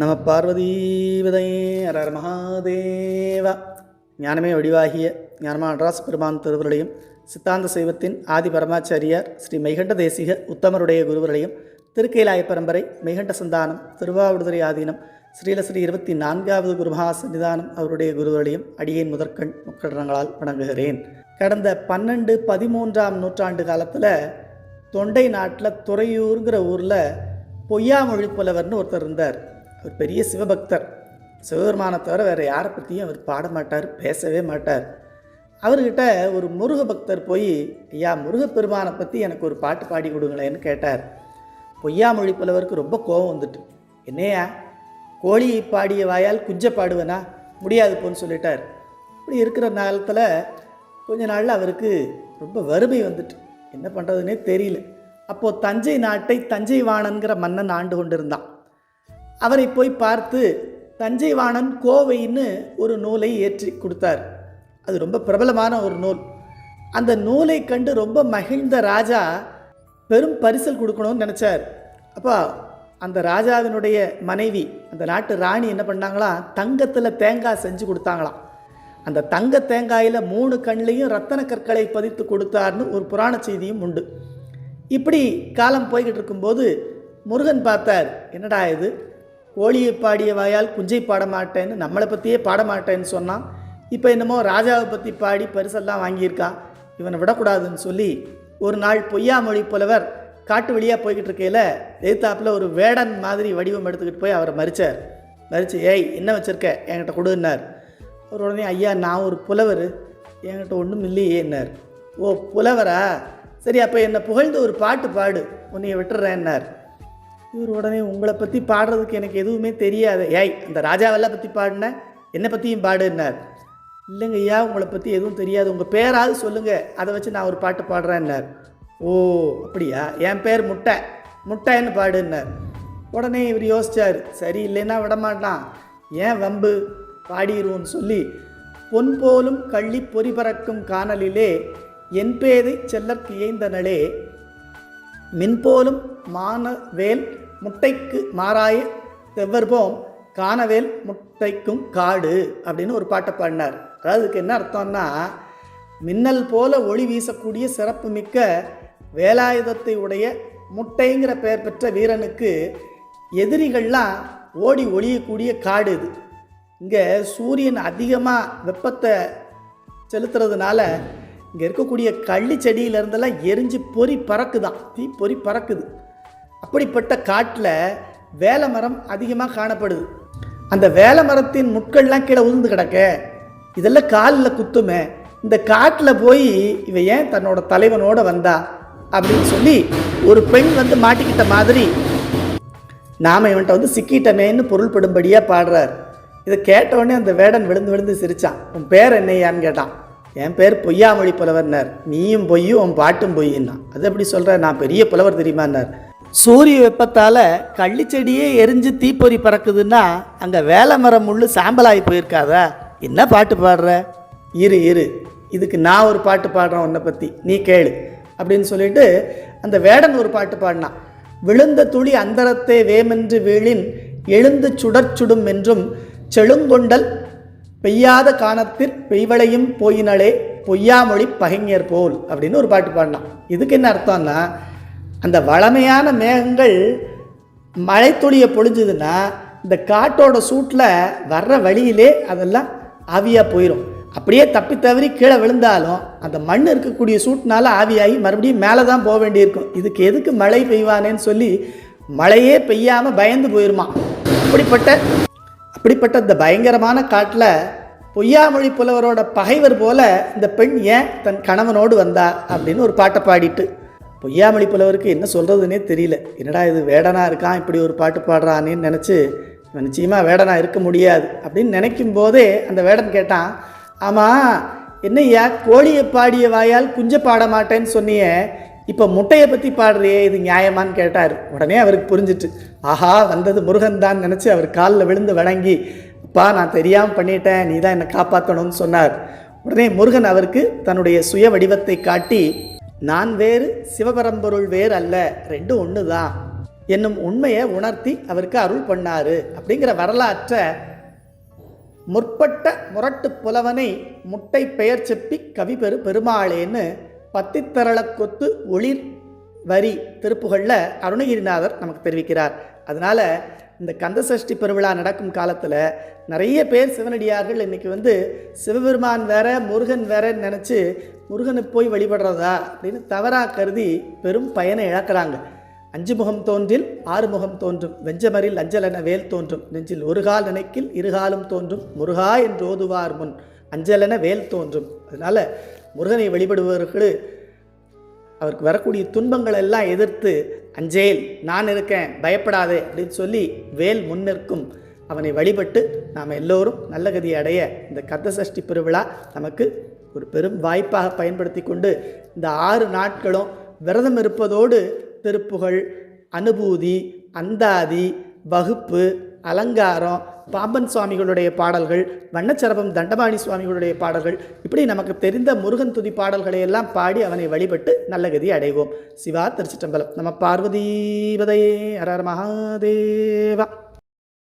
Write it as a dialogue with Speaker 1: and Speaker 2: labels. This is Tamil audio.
Speaker 1: நம பார்வதீவதே அரர் மகாதேவா. ஞானமே வடிவாகிய ஞானமா நடராச பெருமான் திருவருளையும் சித்தாந்த சைவத்தின் ஆதி பரமாச்சாரியார் ஸ்ரீ மெய்கண்ட தேசிக உத்தமருடைய குருவரையும் திருக்கைலாய பரம்பரை மெய்கண்ட சந்தானம் திருவாவடுதுறை ஆதீனம் ஸ்ரீல ஸ்ரீ இருபத்தி நான்காவது குருமகா சன்னிதானம் அவருடைய குருவர்களையும் அடியேன் முதற்கண் முக்கடனங்களால் வணங்குகிறேன். கடந்த பன்னெண்டு பதிமூன்றாம் நூற்றாண்டு காலத்தில் தொண்டை நாட்டில் துறையூருங்கிற ஊரில் பொய்யாமொழி புலவர்னு ஒருத்தர் இருந்தார். அவர் பெரிய சிவபக்தர். சிவபெருமானை தவிர வேறு யாரை பற்றியும் அவர் பாட மாட்டார் பேசவே மாட்டார். அவர்கிட்ட ஒரு முருக பக்தர் போய் ஐயா முருகப்பெருமானை பற்றி எனக்கு ஒரு பாட்டு பாடி கொடுங்களேன்னு கேட்டார். பொய்யாமொழி புலவருக்கு ரொம்ப கோபம் வந்துட்டு. என்னையா? கோழியை பாடிய வாயால் குஞ்ச பாடுவேனா? முடியாது போன்னு சொல்லிட்டார். இப்படி இருக்கிற நேரத்தில் கொஞ்ச நாளில் அவருக்கு ரொம்ப வறுமை வந்துட்டு. என்ன பண்ணுறதுனே தெரியல. அப்போது தஞ்சை நாட்டை தஞ்சை வாணன்கிற மன்னன் ஆண்டு கொண்டிருந்தான். அவரை போய் பார்த்து தஞ்சைவாணன் கோவைன்னு ஒரு நூலை ஏற்றி கொடுத்தார். அது ரொம்ப பிரபலமான ஒரு நூல். அந்த நூலை கண்டு ரொம்ப மகிழ்ந்த ராஜா பெரும் பரிசல் கொடுக்கணும்னு நினச்சார். அப்போ அந்த ராஜாவினுடைய மனைவி அந்த நாட்டு ராணி என்ன பண்ணாங்களாம் தங்கத்தில் தேங்காய் செஞ்சு கொடுத்தாங்களாம். அந்த தங்க தேங்காயில் மூணு கண்ணிலையும் ரத்தன கற்களை பதித்து கொடுத்தார்னு ஒரு புராண செய்தியும் உண்டு. இப்படி காலம் போய்கிட்டு இருக்கும்போது முருகன் பார்த்தார் என்னடா இது? கோழியை பாடிய வாயால் குஞ்சை பாட மாட்டேன்னு நம்மளை பற்றியே பாட மாட்டேன்னு சொன்னான் இப்போ என்னமோ ராஜாவை பற்றி பாடி பரிசெல்லாம் வாங்கியிருக்கான் இவனை விடக்கூடாதுன்னு சொல்லி ஒரு நாள் பொய்யாமொழி புலவர் காட்டு வழியாக போய்கிட்டு இருக்கையில் எதிர்த்தாப்பில் ஒரு வேடன் மாதிரி வடிவம் எடுத்துக்கிட்டு போய் அவரை மறிச்சார். மறிச்சு ஏய் என்ன வச்சுருக்க? என்கிட்ட கொடுன்னார் அவர் உடனே ஐயா நான் ஒரு புலவர் என்கிட்ட ஒன்றும் இல்லையேன்னார் ஓ புலவரா? சரி அப்போ என்னை புகழ்ந்து ஒரு பாட்டு பாடு உன்னைய விட்டுறேன்னார் இவர் உடனே உங்களை பற்றி பாடுறதுக்கு எனக்கு எதுவுமே தெரியாது. ஏய் அந்த ராஜாவெல்லாம் பற்றி பாடினேன் என்னை பற்றியும் பாடுன்னார். இல்லைங்க ஐயா உங்களை பற்றி எதுவும் தெரியாது. உங்கள் பேராவது சொல்லுங்கள் அதை வச்சு நான் ஒரு பாட்டு பாடுறேன்னார். ஓ அப்படியா? என் பேர் முட்டை. முட்டைன்னு பாடுன்னார். உடனே இவர் யோசிச்சார். சரி இல்லைன்னா விடமாட்டான். ஏன் வம்பு? பாடிடுவோன்னு சொல்லி பொன் போலும் கள்ளி பொறி பறக்கும் காணலிலே என் பேதை செல்லற் இயைந்தனளே மின்போலும் மானவேல் முட்டைக்கு மாறாய தெவ்வர்போம் காணவேல் முட்டைக்கும் காடு அப்படின்னு ஒரு பாட்டை பாடினார். அதாவது என்ன அர்த்தம்னா மின்னல் போல ஒளி வீசக்கூடிய சிறப்பு மிக்க வேலாயுதத்தை உடைய முட்டைங்கிற பெயர் பெற்ற வீரனுக்கு எதிரிகள்லாம் ஓடி ஒளியக்கூடிய காடு இது. இங்கே சூரியன் அதிகமாக வெப்பத்தை செலுத்துறதுனால இங்கே இருக்கக்கூடிய கள்ளி செடியிலேருந்தெல்லாம் எரிஞ்சு பொறி பறக்குதான். தீ பொறி பறக்குது. அப்படிப்பட்ட காட்டில் வேலை மரம் அதிகமாக காணப்படுது. அந்த வேலை மரத்தின் முட்கள்லாம் கீழே உழுந்து கிடக்க இதெல்லாம் காலில் குத்துமே இந்த காட்டில் போய் இவ ஏன் தன்னோட தலைவனோட வந்தா அப்படின்னு சொல்லி ஒரு பெண் வந்து மாட்டிக்கிட்ட மாதிரி நாம இவன்ட்ட வந்து சிக்கிட்டமேன்னு பொருள்படும்படியாக பாடுறார். இதை கேட்டவுடனே அந்த வேடன் விழுந்து விழுந்து சிரிச்சான். உன் பேர் என்னையான்னு கேட்டான். என் பேர் பொய்யாமொழி புலவர்னார். நீயும் பொய்யும் உன் பாட்டும் பொய்யின்னா அது எப்படி சொல்கிற நான் பெரிய புலவர் தெரியுமான்னார். சூரிய வெப்பத்தால் கள்ளிச்செடியே எரிஞ்சு தீப்பொறி பறக்குதுன்னா அங்கே வேலை மரம் முள்ளு சாம்பலாகி போயிருக்காதா. என்ன பாட்டு பாடுற? இரு இரு. இதுக்கு நான் ஒரு பாட்டு பாடுறேன் உன்னை பற்றி நீ கேளு. அப்படின்னு சொல்லிட்டு அந்த வேடன் ஒரு பாட்டு பாடினான் விழுந்த துளி அந்தரத்தே வேமென்று வீழின் எழுந்து சுடற்சுடும் என்றும் செழுங்கொண்டல் பெய்யாத காணத்தில் பெய்வளையும் போயினளே பொய்யாமொழி பகைஞர் போல். அப்படின்னு ஒரு பாட்டு பாடினான் இதுக்கு என்ன அர்த்தம்னா அந்த வளமையான மேகங்கள் மழைத்துளியை பொழிஞ்சுதுன்னா இந்த காட்டோட சூட்டில் வர்ற வழியிலே அதெல்லாம் ஆவியாக போயிடும் அப்படியே தப்பி தவறி கீழே விழுந்தாலும் அந்த மண் இருக்கக்கூடிய சூட்டினால ஆவியாகி மறுபடியும் மேலே தான் போக வேண்டியிருக்கும். இதுக்கு எதுக்கு மழை பெய்வானேன்னு சொல்லி மழையே பெய்யாமல் பயந்து போயிருமா? அப்படிப்பட்ட அப்படிப்பட்ட இந்த பயங்கரமான காட்டில் பொய்யாமொழி புலவரோட பகைவர் போல இந்த பெண் ஏன் தன் கணவனோடு வந்தா? அப்படின்னு ஒரு பாட்டை பாடிட்டு பொய்யாமொழி புலவருக்கு என்ன சொல்கிறதுனே தெரியல. என்னடா இது வேடனா இருக்கான் இப்படி ஒரு பாட்டு பாடுறானேன்னு நினச்சி இவன் நிச்சயமாக வேடனா இருக்க முடியாது அப்படின்னு நினைக்கும் போதே அந்த வேடன் கேட்டான் ஆமாம் என்னய்யா கோழியை பாடிய வாயால் குஞ்ச பாட மாட்டேன்னு சொன்னியே இப்போ முட்டையை பற்றி பாடுறியே இது நியாயமான்னு கேட்டார். உடனே அவருக்கு புரிஞ்சிட்டு ஆஹா வந்தது முருகன் தான் நினச்சி அவர் காலில் விழுந்து வணங்கி அப்பா நான் தெரியாமல் பண்ணிட்டேன் நீ தான் என்னை காப்பாற்றணும்னு சொன்னார். உடனே முருகன் அவருக்கு தன்னுடைய சுய வடிவத்தை காட்டி நான் வேறு சிவபரம்பொருள் வேறு அல்ல ரெண்டும் ஒன்று தான் என்னும் உண்மையை உணர்த்தி அவருக்கு அருள் பண்ணாரு. அப்படிங்கிற வரலாற்றை முற்பட்ட முரட்டு புலவனை முட்டை பெயர் செப்பி கவி பெரு பெருமாளேன்னு பத்தித்தரள கொத்து ஒளிர் வரி திருப்புகளில் அருணகிரிநாதர் நமக்கு தெரிவிக்கிறார். அதனால் இந்த கந்தசஷ்டி பெருவிழா நடக்கும் காலத்தில் நிறைய பேர் சிவனடியார்கள் இன்றைக்கி வந்து சிவபெருமான் வேற முருகன் வேறன்னு நினச்சி முருகனை போய் வழிபடுறதா அப்படின்னு தவறாக கருதி பெரும் பயனை இழக்கிறாங்க. அஞ்சு முகம் தோன்றில் ஆறு முகம் தோன்றும். வெஞ்சமரில் அஞ்சலென வேல் தோன்றும். நெஞ்சில் ஒரு கால் நினைக்கில் இருகாலும் தோன்றும். முருகா என்று ஓதுவார் முன் அஞ்சலென வேல் தோன்றும். அதனால் முருகனை வழிபடுபவர்கள் அவருக்கு வரக்கூடிய துன்பங்கள் எல்லாம் எதிர்த்து அஞ்சேல் நான் இருக்கேன் பயப்படாதே அப்படின்னு சொல்லி வேல் முன்னிற்கும் அவனை வழிபட்டு நாம் எல்லோரும் நல்ல கதி அடைய இந்த கந்தசஷ்டி பெருவிழா நமக்கு ஒரு பெரும் வாய்ப்பாக பயன்படுத்தி கொண்டு இந்த ஆறு நாட்களும் விரதம் இருப்பதோடு திருப்புகழ் அனுபூதி அந்தாதி வகுப்பு அலங்காரம் பாம்பன் சுவாமிகளுடைய பாடல்கள் வண்ணச்சரபம் தண்டபாணி சுவாமிகளுடைய பாடல்கள் இப்படி நமக்கு தெரிந்த முருகன் துதி பாடல்களை எல்லாம் பாடி அவனை வழிபட்டு நல்ல கதி அடைவோம். சிவா திருச்சிட்டம்பலம் நம்ம பார்வதீபதையே. அரர் மகாதேவா.